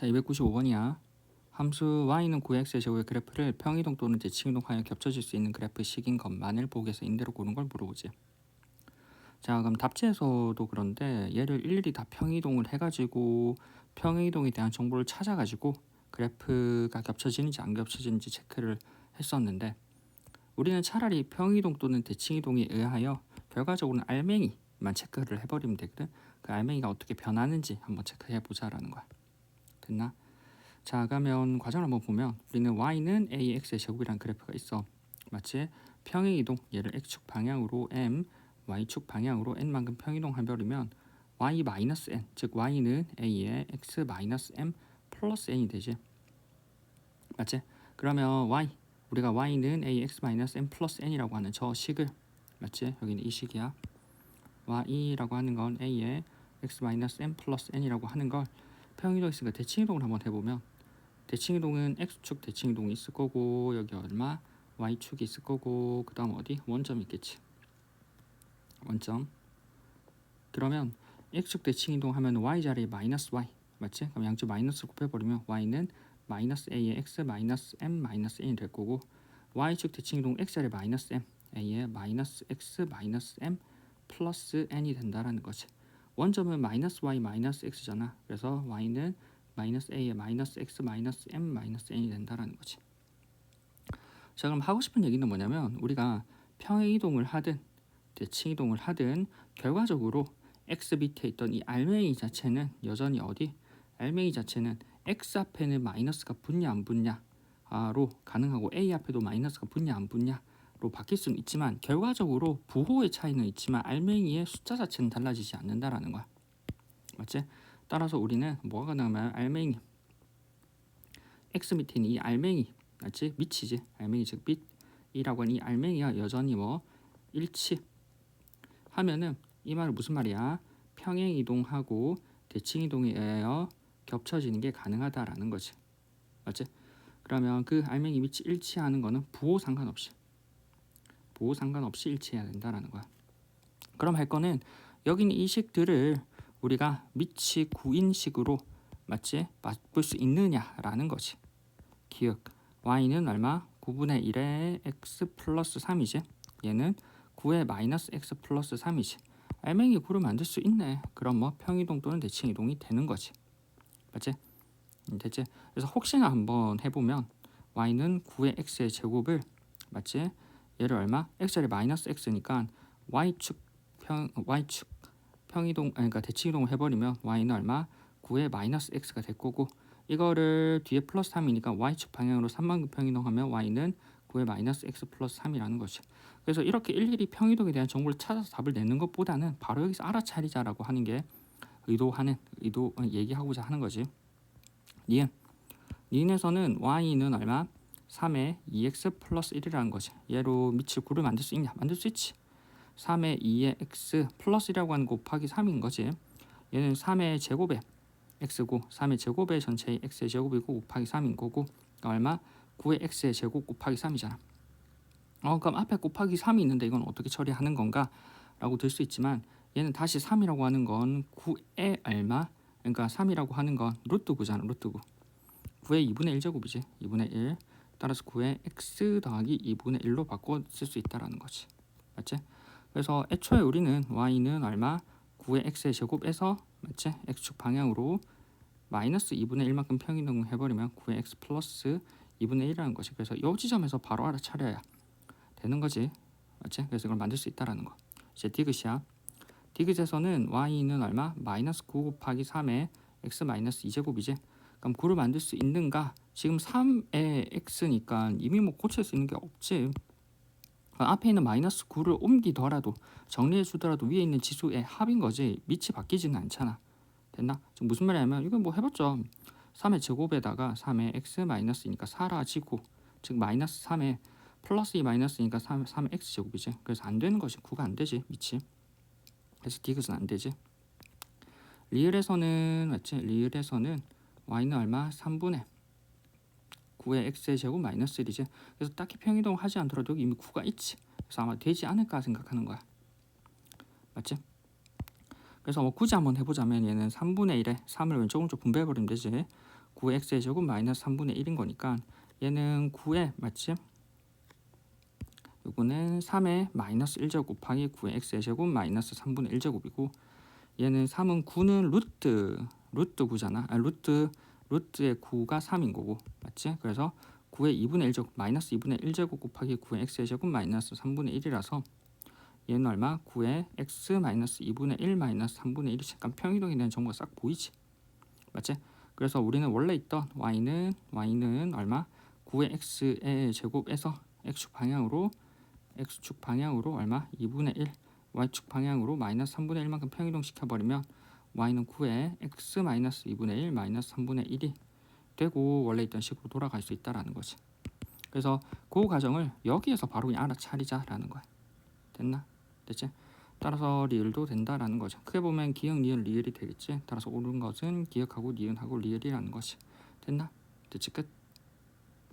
자, 295번이야. 함수 y는 9x의 제곱의 그래프를 평이동 또는 대칭이동 하여 겹쳐질 수 있는 그래프식인 것만을 보고서 인대로 고른 걸 물어보지. 자, 그럼 답지에서도 그런데 얘를 일일이 다 평이동을 해가지고 평이동에 대한 정보를 찾아가지고 그래프가 겹쳐지는지 안 겹쳐지는지 체크를 했었는데 우리는 차라리 평이동 또는 대칭이동에 의하여 결과적으로는 알맹이만 체크를 해버리면 되거든. 그 알맹이가 어떻게 변하는지 한번 체크해 보자라는 거야. 됐나? 자, 그러면 과정을 한번 보면 우리는 y는 ax의 제곱이라는 그래프가 있어. 맞지? 평행 이동 얘를 x축 방향으로 m, y축 방향으로 n만큼 평이동 해버리면 y 마이너스 n, 즉 y는 a의 x 마이너스 m 플러스 n이 되지. 맞지? 그러면 y 우리가 y는 ax 마이너스 m 플러스 n이라고 하는 저 식을 맞지? 여기는 이 식이야. y라고 하는 건 a의 x 마이너스 m 플러스 n이라고 하는 걸 평이동 있으니까 대칭이동을 한번 해보면 대칭이동은 x축 대칭이동이 있을 거고 여기 얼마? y축이 있을 거고 그 다음 어디? 원점이 있겠지. 원점. 그러면 x축 대칭이동 하면 y 자리에 마이너스 y 맞지? 그럼 양쪽 마이너스 곱해버리면 y는 마이너스 a의 x 마이너스 m 마이너스 n이 될 거고 y축 대칭이동 x 자리에 마이너스 m a의 마이너스 x 마이너스 m 플러스 n이 된다라는 거지 원점은 마이너스 y 마이너스 x잖아 그래서 y는 마이너스 a의 마이너스 x 마이너스 m 마이너스 n이 된다라는 거지. 자 그럼 하고 싶은 얘기는 뭐냐면 우리가 평행 이동을 하든 대칭 이동을 하든 결과적으로 x 밑에 있던 이 알맹이 자체는 여전히 어디 알맹이 자체는 x 앞에는 마이너스가 붙냐 안 붙냐로 가능하고 a 앞에도 마이너스가 붙냐 안 붙냐 로 바뀔 수는 있지만 결과적으로 부호의 차이는 있지만 알맹이의 숫자 자체는 달라지지 않는다라는 거야. 맞지? 따라서 우리는 뭐가 가능하면 알맹이 x 밑에 있는 이 알맹이 맞지? 밑이지 알맹이 즉 밑이라고 하는 이 알맹이가 여전히 뭐 일치 하면은 이 말은 무슨 말이야? 평행 이동하고 대칭 이동에 의하여 겹쳐지는 게 가능하다라는 거지 맞지? 그러면 그 알맹이 밑이 일치하는 거는 부호 상관없이 부호 상관없이 일치해야 된다라는 거야 그럼 할 거는 여기 있는 이 식들을 우리가 미치 구인식으로 맞지 바꿀 수 있느냐라는 거지. 기억 y는 얼마? 9분의 1의 x 플러스 3이지. 얘는 9의 마이너스 x 플러스 3이지. 알맹이 9를 만들 수 있네. 그럼 뭐 평이동 또는 대칭이동이 되는 거지. 맞지? 음, 됐지? 그래서 혹시나 한번 해보면 y는 9의 x의 제곱을 맞지? 얘를 얼마? x를 마이너스 x니까 y축 평 y축 평이동 아니 그러니까 대칭이동을 해버리면 y는 얼마? 9의 마이너스 x가 될 거고 이거를 뒤에 플러스 3이니까 y축 방향으로 3만큼 평이동하면 y는 9의 마이너스 x 플러스 3이라는 것이 그래서 이렇게 일일이 평이동에 대한 정보를 찾아서 답을 내는 것보다는 바로 여기서 알아차리자라고 하는 게 의도하는 의도 어, 얘기하고자 하는 거지 니은 니은에서는 y는 얼마? 3의 2x 플러스 1이라는 거지 얘로 밑을 9를 만들 수 있냐? 만들 수 있지 3의 2의 x 플러스라고 하는 곱하기 3인 거지. 얘는 3의 제곱에 x고 3의 제곱의 전체의 x의 제곱이고 곱하기 3인 거고 얼마? 9의 x의 제곱 곱하기 3이잖아. 어 그럼 앞에 곱하기 3이 있는데 이건 어떻게 처리하는 건가? 라고 들 수 있지만 얘는 다시 3이라고 하는 건 9의 얼마? 그러니까 3이라고 하는 건 루트 9잖아. 루트 9. 9의 2분의 1제곱이지. 2분의 1. 따라서 9의 x 더하기 2분의 1로 바꿔 쓸 수 있다라는 거지. 맞지? 그래서 애초에 우리는 y는 얼마 9의 x의 제곱에서 맞지? x축 방향으로 마이너스 2분의 1만큼 평이동을 해버리면 9의 x 플러스 2분의 1이라는 것이 그래서 이 지점에서 바로 알아차려야 되는 거지 맞지? 그래서 이걸 만들 수 있다라는 거 이제 디귿이야 디귿에서는 y는 얼마? 마이너스 9 곱하기 3의 x 마이너스 2제곱이지 그럼 9를 만들 수 있는가? 지금 3의 x니까 이미 뭐 고칠 수 있는 게 없지 앞에 있는 마이너스 9를 옮기더라도 정리해 주더라도 위에 있는 지수의 합인 거지 밑이 바뀌지는 않잖아 됐나? 지금 무슨 말이냐면 이건 뭐 해봤죠 3의 제곱에다가 3의 x 마이너스니까 사라지고 즉 마이너스 3의 플러스 2 마이너스니까 3, 3의 x 제곱이지 그래서 안 되는 것이 9가 안 되지 밑이 그래서 디귿은 안 되지 리을에서는 맞지? 리을에서는 y는 얼마? 3분의 9의 x의 제곱 마이너스 1이지. 그래서 딱히 평이동 하지 않더라도 이미 9가 있지. 그래서 아마 되지 않을까 생각하는 거야. 맞지? 그래서 뭐 굳이 한번 해보자면 얘는 3분의 1에 3을 왼쪽 오른쪽 분배해버리면 되지. 9x의 제곱 마이너스 3분의 1인 거니까 얘는 9에 맞지? 요거는 3의 마이너스 1제곱 곱하기 9의 x의 제곱 마이너스 3분의 1제곱이고 얘는 3은 9는 루트 루트 9잖아. 아 루트 루트의 9가 3인 거고 맞지? 그래서 9의 2분의 1제곱 마이너스 2분의 1제곱 곱하기 9의 x의 제곱 마이너스 3분의 1이라서 얘는 얼마? 9의 x 마이너스 2분의 1 마이너스 3분의 1이 잠깐 평이동에 대한 정보가 싹 보이지? 맞지? 그래서 우리는 원래 있던 y는 y는 얼마? 9의 x의 제곱에서 x축 방향으로 x축 방향으로 얼마? 2분의 1 y축 방향으로 마이너스 3분의 1만큼 평이동 시켜버리면 y는 9의 x 마이너스 2분의 1 마이너스 3분의 1이 되고 원래 있던 식으로 돌아갈 수 있다라는 거지. 그래서 그 과정을 여기에서 바로 그냥 알아차리자라는 거야. 됐나? 됐지? 따라서 리을도 된다라는 거죠. 크게 보면 기억, 니은, 리을이 되겠지. 따라서 옳은 것은 기억하고 니은하고 리을이라는 것이 됐나? 됐지 끝.